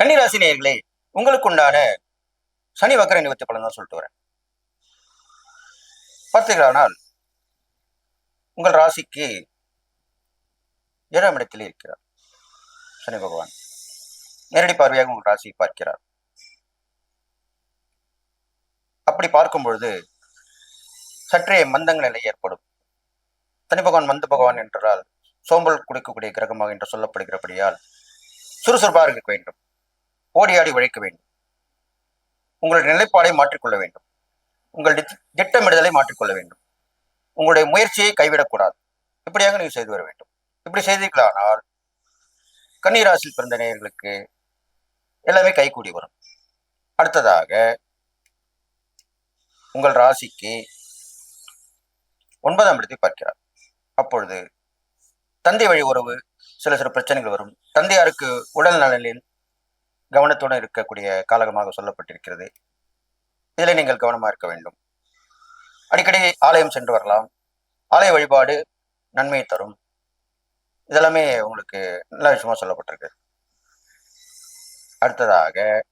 கன்னிராசி நேயர்களே உங்களுக்கு உண்டான சனி வக்கர நிவர்த்தி பலன் தான் சொல்லிட்டு வரேன். பார்த்தீர்களானால் உங்கள் ராசிக்கு ஏழாம் இடத்தில் இருக்கிறார். சனி பகவான். நேரடி பார்வையாக உங்கள் ராசியை பார்க்கிறார். அப்படி பார்க்கும் பொழுது சற்றே மந்தங்கள் நிலை ஏற்படும். சனி பகவான் மந்த பகவான் என்றால் சோம்பல் குடிக்கக்கூடிய கிரகமாக என்று சொல்லப்படுகிறபடியால் சுறுசுறுப்பாக இருக்க வேண்டும். ஓடியாடி உழைக்க வேண்டும். உங்களுடைய நிலைப்பாடை மாற்றிக்கொள்ள வேண்டும். உங்கள் திட்டமிடுதலை மாற்றிக்கொள்ள வேண்டும். உங்களுடைய முயற்சியை கைவிடக்கூடாது. இப்படியாக நீங்கள் செய்து வர வேண்டும். இப்படி செய்தீர்களானால் கன்னிராசியில் பிறந்த நேயர்களுக்கு எல்லாமே கைகூடி வரும். அடுத்ததாக உங்கள் ராசிக்கு ஒன்பதாம் இடத்தை பார்க்கிறார். அப்பொழுது தந்தை வழி உறவு சில சில பிரச்சனைகள் வரும். தந்தையாருக்கு உடல் நலனில் கவனத்துடன் இருக்கக்கூடிய காலகமாக சொல்லப்பட்டிருக்கிறது. இதில் நீங்கள் கவனமாக இருக்க வேண்டும். அடிக்கடி ஆலயம் சென்று வரலாம். ஆலய வழிபாடு நன்மையை தரும். இதெல்லாமே உங்களுக்கு நல்ல விஷயமா சொல்லப்பட்டிருக்கு. அடுத்ததாக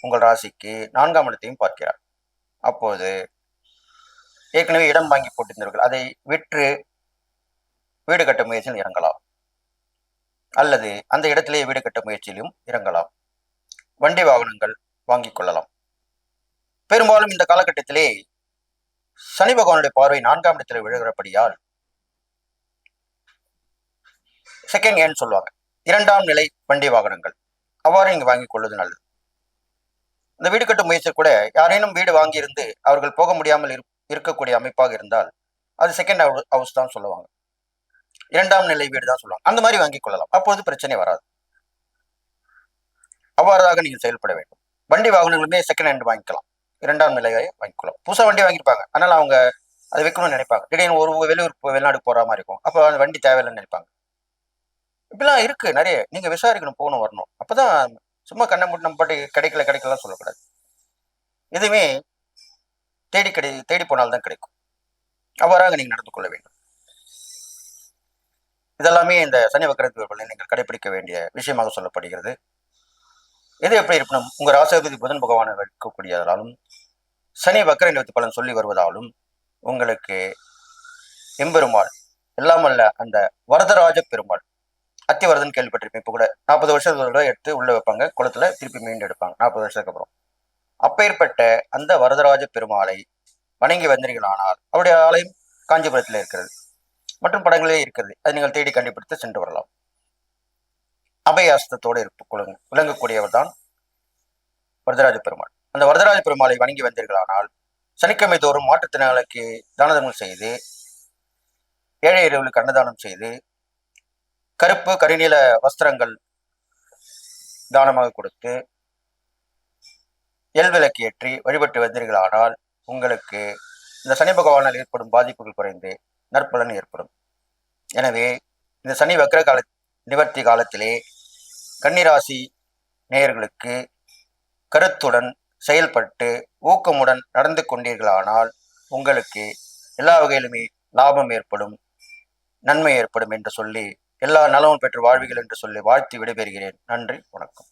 உங்கள் ராசிக்கு நான்காம் இடத்தையும் பார்க்கிறார். அப்போது ஏற்கனவே இடம் வாங்கி போட்டிருந்தவர்கள் அதை விற்று வீடு கட்ட முயற்சியில் இறங்கலாம். அல்லது அந்த இடத்திலேயே வீடு கட்ட முயற்சியிலும் இறங்கலாம். வண்டி வாகனங்கள் வாங்கிக் கொள்ளலாம். பெரும்பாலும் இந்த காலகட்டத்திலே சனி பகவானுடைய பார்வை நான்காம் இடத்துல விழுகிறபடியால் செகண்ட் ஹேண்ட் சொல்லுவாங்க. இரண்டாம் நிலை வண்டி வாகனங்கள். அவ்வாறு இங்கு வாங்கிக் கொள்வது நல்லது. இந்த வீடு கட்டும் முயற்சி கூட யாரேனும் வீடு வாங்கியிருந்து அவர்கள் போக முடியாமல் இரு- இருக்கக்கூடிய அமைப்பாக இருந்தால் அது செகண்ட் ஹவுஸ் தான் சொல்லுவாங்க. இரண்டாம் நிலை வீடு தான் சொல்லுவாங்க. அந்த மாதிரி வாங்கிக் கொள்ளலாம். அப்போது பிரச்சனை வராது. அவ்வாறாக நீங்கள் செயல்பட வேண்டும். வண்டி வாகனங்களுமே செகண்ட் ஹேண்ட் வாங்கிக்கலாம். இரண்டாம் நிலையை வாங்கிக்கலாம் புதுசாக வண்டி வாங்கியிருப்பாங்க. அதனால் அவங்க அதை வைக்கணும்னு நினைப்பாங்க. திடீர்னு ஒரு வெளியூர் போ- வெளிநாடு போகிற மாதிரி இருக்கும். அப்போ அந்த வண்டி தேவையில்லைன்னு நினைப்பாங்க. இப்படிலாம் இருக்கு. நிறைய. நீங்கள் விசாரிக்கணும். போகணும் வரணும். அப்பதான் சும்மா கண்ணை மூட்டு நம்ம பாட்டு கிடைக்கல கிடைக்கலாம் சொல்லக்கூடாது. எதுவுமே தேடி கிடை தேடி போனால்தான் கிடைக்கும். அவ்வாறாக நீங்கள் நடந்து கொள்ள வேண்டும். இதெல்லாமே இந்த சனி வக்கரத்தில் நீங்கள் கடைபிடிக்க வேண்டிய விஷயமாக சொல்லப்படுகிறது. எது எப்படி இருப்பினும் உங்கள் ராசாதிபதி புதன் பகவானை வைக்கக்கூடியதாலும் சனி வக்கர நிலத்து பலன் சொல்லி வருவதாலும் உங்களுக்கு எம்பெருமாள் எல்லாமல்ல அந்த வரதராஜ பெருமாள் அத்திவரதன் கேள்விப்பட்டிருப்பேன் இப்போ கூட நாற்பது வருஷத்துல எடுத்து உள்ளே வைப்பாங்க குளத்துல திருப்பி மீண்டு எடுப்பாங்க நாற்பது வருஷத்துக்கு அப்புறம். அப்பேற்பட்ட அந்த வரதராஜ பெருமாளை வணங்கி வந்தீர்களானால் அவருடைய ஆலயம் காஞ்சிபுரத்தில் இருக்கிறது. மற்றும் படங்களே இருக்கிறது அதை நீங்கள் தேடி கண்டுபிடித்து சென்று வரலாம். அபயாஸ்தத்தோடு இருப்பு விளங்கக்கூடியவர் தான் வரதராஜ பெருமாள். அந்த வரதராஜ பெருமாளை வணங்கி வந்தீர்களானால் சனிக்கிழமை தோறும் மாற்றுத்திறனாளிக்கு தானதங்கள் செய்து ஏழை இரவுகளுக்கு அன்னதானம் செய்து கருப்பு கரிநீல வஸ்திரங்கள் தானமாக கொடுத்து எல் விளக்கு ஏற்றி வழிபட்டு வந்தீர்களானால் உங்களுக்கு இந்த சனி பகவானால் ஏற்படும் பாதிப்புகள் குறைந்து நற்பலன் ஏற்படும். எனவே இந்த சனி வக்கர கால நிவர்த்தி காலத்திலே கன்னிராசி நேயர்களுக்கு கருத்துடன் செயல்பட்டு ஊக்கமுடன் நடந்து கொண்டீர்களானால் உங்களுக்கு எல்லா வகையிலுமே லாபம் ஏற்படும் நன்மை ஏற்படும் என்று சொல்லி எல்லா நலமும் பெற்று வாழ்வீர்கள் என்று சொல்லி வாழ்த்து விடைபெறுகிறேன். நன்றி வணக்கம்.